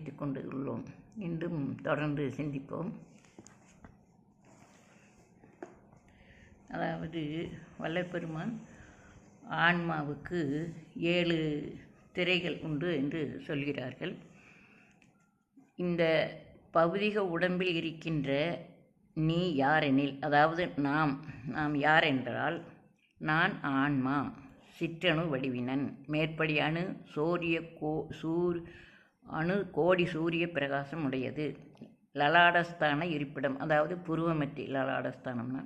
சிந்தித்துக் கொண்டு உள்ளோம் இன்றும் தொடர்ந்து சிந்திப்போம். அதாவது வல்லப்பெருமான் ஆன்மாவுக்கு ஏழு திரைகள் உண்டு என்று சொல்கிறார்கள். இந்த பௌதிக உடம்பில் இருக்கின்ற நீ யாரெனில் அதாவது நாம் நாம் யார் என்றால் நான் ஆன்மா சிற்றணு வடிவினன் மேற்படியான சூரிய கோ சூர் அணு கோடி சூரிய பிரகாசம் உடையது. லலாடஸ்தான இருப்பிடம் அதாவது புருவமத்தி லலாடஸ்தானம்னா.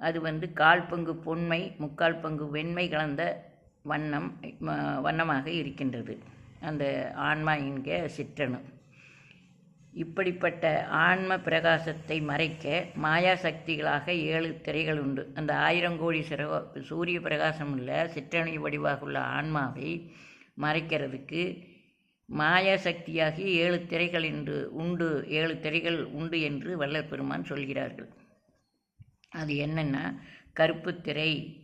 அது வந்து கால் பங்கு பொன்மை முக்கால் பங்கு வெண்மை கலந்த வண்ணம் வண்ணமாக இருக்கின்றது. அந்த ஆன்மா என்க சிற்றணு. இப்படிப்பட்ட ஆன்ம பிரகாசத்தை மறைக்க மாயா சக்திகளாக ஏழு திரைகள் உண்டு. அந்த ஆயிரம் கோடி சிற சூரிய பிரகாசம் உள்ள சிற்றணி வடிவாக உள்ள ஆன்மாவை மறைக்கிறதுக்கு மாயா சக்தியாகி ஏழு திரைகள் என்று உண்டு ஏழு திரைகள் உண்டு என்று வள்ளல் பெருமான் சொல்கிறார்கள். அது என்னென்னா கருப்பு திரை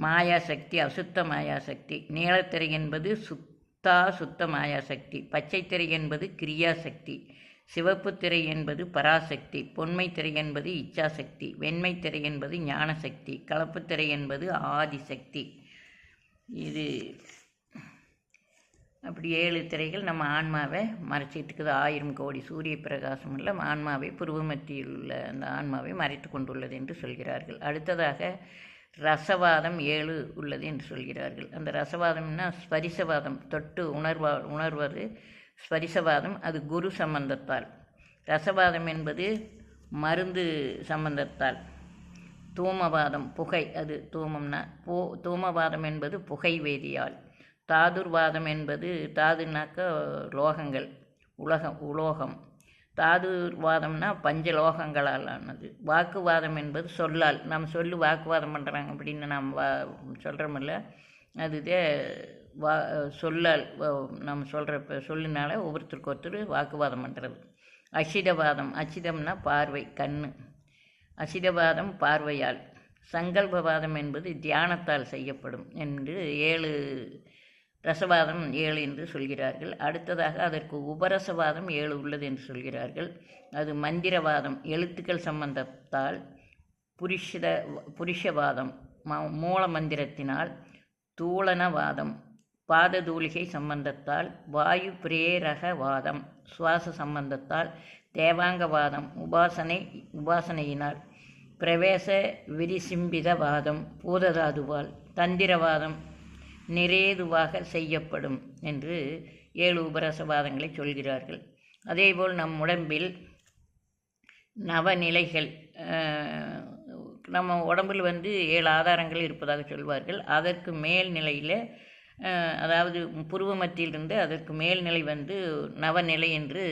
மாயாசக்தி அசுத்த மாயாசக்தி. நீலத்திரை என்பது சுத்தா சுத்த மாயாசக்தி. பச்சைத்திரை என்பது கிரியாசக்தி. சிவப்பு திரை என்பது பராசக்தி. பொன்மை திரை என்பது இச்சாசக்தி. வெண்மை திரை என்பது ஞானசக்தி. கலப்பு திரை என்பது ஆதிசக்தி. இது அப்படி ஏழு திரைகள் நம்ம ஆன்மாவை மறைச்சிட்டுக்குது ஆயிரம் கோடி சூரிய பிரகாசம் உள்ள ஆன்மாவை புருவமத்தியில் உள்ள அந்த ஆன்மாவை மறைத்து கொண்டுள்ளது என்று சொல்கிறார்கள். அடுத்ததாக ரசவாதம் ஏழு உள்ளது என்று சொல்கிறார்கள். அந்த ரசவாதம்னா ஸ்பரிசவாதம் தொட்டு உணர்வா உணர்வது. ஸ்பரிசவாதம் அது குரு சம்பந்தத்தால். ரசவாதம் என்பது மருந்து சம்பந்தத்தால். தூமவாதம் புகை அது தூமம்னா போ தூமவாதம் என்பது புகை வேதியால். தாதுர்வாதம் என்பது தாதுனாக்க லோகங்கள் உலகம் உலோகம். தாதுர்வாதம்னா பஞ்சலோகங்களால் ஆனது வாக்குவாதம் என்பது சொல்லால். நம்ம சொல்லு வாக்குவாதம் பண்ணுறாங்க அப்படின்னு நாம் வா சொல்கிறோமில்ல அதுதே வா சொல்லால் நம்ம சொல்கிற சொல்லினால ஒவ்வொருத்தருக்கு ஒருத்தர் வாக்குவாதம் பண்ணுறது அசிதவாதம் அசிதம்னா பார்வை கண்ணு. அசிதவாதம் பார்வையால். சங்கல்பவாதம் என்பது தியானத்தால் செய்யப்படும் என்று ஏழு ரசவாதம் ஏழு என்று சொல்கிறார்கள். அடுத்ததாக அதற்கு உபரசவாதம் ஏழு உள்ளது என்று சொல்கிறார்கள். அது மந்திரவாதம் எழுத்துக்கள் சம்பந்தத்தால் புருஷத புருஷவாதம் ம- மூல மந்திரத்தினால் தூளனவாதம் பாததூளிகை சம்பந்தத்தால் வாயு பிரேரகவாதம் சுவாச சம்பந்தத்தால் தேவாங்கவாதம் உபாசனை உபாசனையினால் பிரவேச விரிசிம்பிதவாதம் பூததாதுவால் தந்திரவாதம் நிறைதுவாக செய்யப்படும் என்று ஏழு உபரசவாதங்களை சொல்கிறார்கள். அதேபோல் நம் உடம்பில் நவநிலைகள் நம்ம உடம்பில் வந்து ஏழு ஆதாரங்கள் இருப்பதாக சொல்வார்கள். அதற்கு மேல் நிலையில் அதாவது புருவ மத்தியிலிருந்து அதற்கு மேல்நிலை வந்து நவநிலை என்று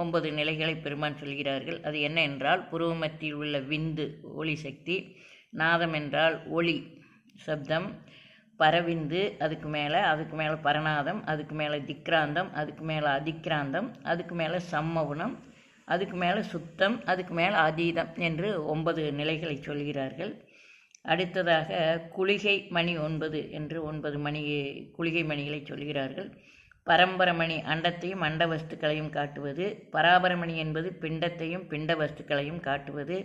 ஒன்பது நிலைகளை பெருமான் சொல்கிறார்கள். அது என்ன என்றால் புருவ மத்தியில் உள்ள விந்து ஒளி சக்தி நாதம் என்றால் ஒளி சப்தம் பரவிந்து அதுக்கு மேலே அதுக்கு மேலே பரநாதம் அதுக்கு மேலே திக்ராந்தம் அதுக்கு மேலே அதிக்ராந்தம் அதுக்கு மேலே சம்மவுனம் அதுக்கு மேலே சுத்தம் அதுக்கு மேலே அதீதம் என்று ஒன்பது நிலைகளை சொல்கிறார்கள். அடுத்ததாக குளிகை மணி ஒன்பது என்று ஒன்பது மணி குளிகை மணிகளை சொல்கிறார்கள். பரம்பரமணி அண்டத்தையும் அண்ட வஸ்துக்களையும் காட்டுவது. பராபரமணி என்பது பிண்டத்தையும் பிண்ட வஸ்துக்களையும் காட்டுவது.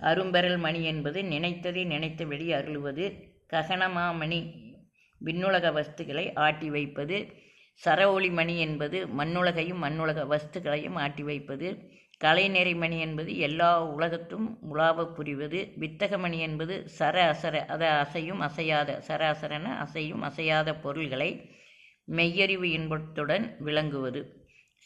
அரும்பெறல் மணி என்பது நினைத்ததை நினைத்தபடி அருளுவது. ககனமாமணி விண்ணுலக வஸ்துக்களை ஆட்டி வைப்பது சர ஒளிமணி என்பது மண்ணுலகையும் மண்ணுலக வஸ்துக்களையும் ஆட்டி வைப்பது கலைநெறிமணி என்பது எல்லா உலகத்தும் உலாவ புரிவது வித்தகமணி என்பது சர அசர அதை அசையும் அசையாத சர அசரன அசையும் அசையாத பொருள்களை மெய்யறிவு இன்பத்துடன் விளங்குவது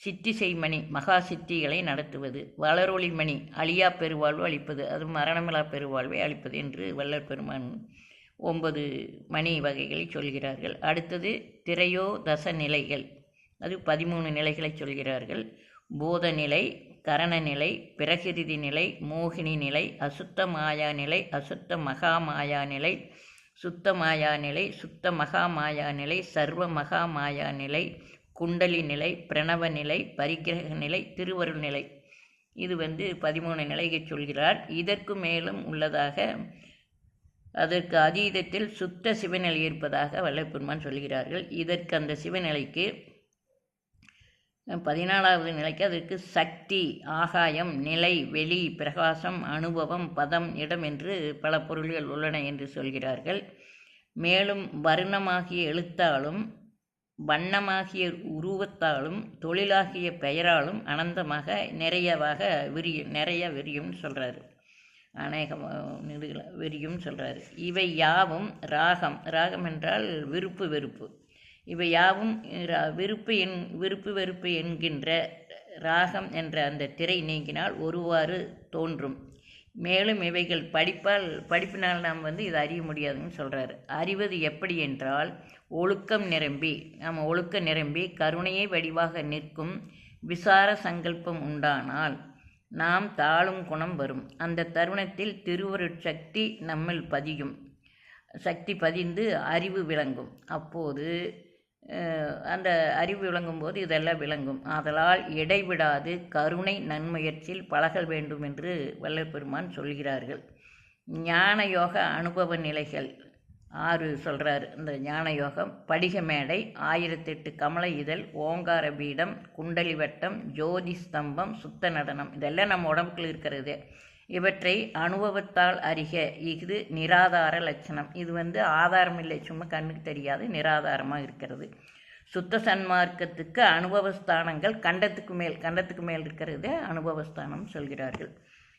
சித்தி செய்மணி மகா சித்திகளை நடத்துவது வளரொளிமணி அழியா பெருவாழ்வு அளிப்பது அது மரணமிழா பெருவாழ்வை அளிப்பது என்று வள்ளல் பெருமான் ஒன்பது மணி வகைகளை சொல்கிறார்கள். அடுத்தது திரையோ தச நிலைகள் அது பதிமூணு நிலைகளை சொல்கிறார்கள். பூத நிலை கரண கரணநிலை பிரகிருதி நிலை மோகினி நிலை அசுத்த மாயா நிலை அசுத்த மகா மாயா நிலை சுத்த மாயா நிலை சுத்த மகா மாயா நிலை சர்வ மகா மாயா நிலை குண்டலி நிலை பிரணவ நிலை பரிக்கிரக நிலை திருவருள் நிலை. இது வந்து பதிமூணு நிலையை சொல்கிறார். இதற்கு மேலும் உள்ளதாக அதற்கு அதீதத்தில் சுத்த சிவநிலை இருப்பதாக வல்லப்பெருமான் சொல்கிறார்கள். இதற்கு அந்த சிவநிலைக்கு பதினாலாவது நிலைக்கு அதற்கு சக்தி ஆகாயம் நிலை வெளி பிரகாசம் அனுபவம் பதம் இடம் என்று பல பொருள்கள் உள்ளன என்று சொல்கிறார்கள். மேலும் வர்ணமாகிய எழுத்தாலும் வண்ணமாகிய உருவத்தாலும் தொழிலாகிய பெயராலும் அனந்தமாக நிறையவாக விரியும் நிறைய விரியும்னு சொல்கிறாரு அநேகம் இதுல வெறியும் சொல்கிறாரு இவை யாவும் ராகம். ராகம் என்றால் விருப்பு வெறுப்பு. இவை யாவும் ரா- விருப்பு என் விருப்பு வெறுப்பு என்கின்ற ராகம் என்ற அந்த திரை நீங்கினால் ஒருவாறு தோன்றும். மேலும் இவைகள் படிப்பால் படிப்பினால் நாம் வந்து இதை அறிய முடியாதுன்னு சொல்கிறாரு அறிவது எப்படி என்றால் ஒழுக்கம் நிரம்பி நம்ம ஒழுக்கம் நிரம்பி கருணையை வடிவாக நிற்கும் விசார சங்கல்பம் உண்டானால் நாம் தாழும் குணம் வரும். அந்த தருணத்தில் திருவருட்சக்தி நம்மில் பதியும். சக்தி பதிந்து அறிவு விளங்கும். அப்போது அந்த அறிவு விளங்கும் போது இதெல்லாம் விளங்கும். ஆதலால் இடைவிடாது கருணை நன்முயற்சியில் பழகல் வேண்டும் என்று வல்லபெருமான் சொல்கிறார்கள். ஞான யோக அனுபவ நிலைகள். ஆறு சொல்கிறாரு இந்த ஞான யோகம் படிக மேடை ஆயிரத்தெட்டு கமல இதழ் ஓங்கார பீடம் குண்டலி வட்டம் ஜோதி ஸ்தம்பம் சுத்த நடனம். இதெல்லாம் நம்ம உடம்புக்குள்ள இருக்கிறது. இவற்றை அனுபவத்தால் அறிக. இது நிராதார லட்சணம். இது வந்து ஆதாரம் இல்லை சும்மா கண்ணுக்கு தெரியாது நிராதாரமாக இருக்கிறது. சுத்த சன்மார்க்கத்துக்கு அனுபவஸ்தானங்கள் கண்டத்துக்கு மேல் கண்டத்துக்கு மேல் இருக்கிறது அனுபவஸ்தானம் சொல்கிறார்கள்.